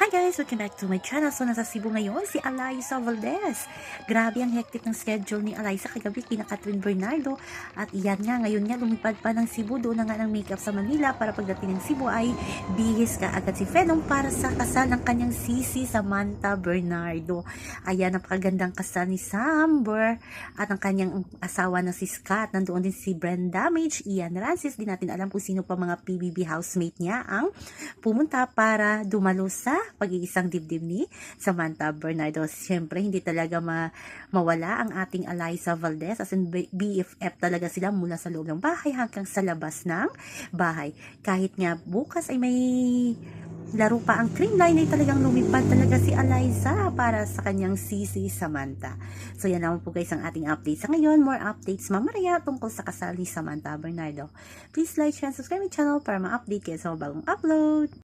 Hi guys! Welcome back to my channel. So, nasa Cebu ngayon si Alaysa Valdez. Grabe ang hectic ng schedule ni Alaysa kagabi pinaka Twin Bernardo. At iyan nga, ngayon nga lumipad pa ng Cebu. Doon na nga ng makeup sa Manila para pagdating ng Cebu ay bihis ka agad si Phenom para sa kasal ng kanyang sisi Samantha Bernardo. Ayan, napakagandang kasal ni Samber at ang kanyang asawa na si Scott. Nandoon din si Brenda Mage, Ian Rancis. Di natin alam kung sino pa mga PBB housemate niya ang pumunta para dumalo sa pag-iisang dibdib ni Samantha Bernardo. Siyempre, hindi talaga ma mawala ang ating Eliza Valdez as in BFF talaga sila mula sa loob ng bahay hanggang sa labas ng bahay. Kahit nga bukas ay may laro pa ang cream line ay talagang lumipad talaga si Eliza para sa kanyang sisi Samantha. So yan naman po guys ang ating update. Sa ngayon, more updates mamaya tungkol sa kasal ni Samantha Bernardo. Please like, share, and subscribe my channel para ma-update kayo sa mga bagong upload.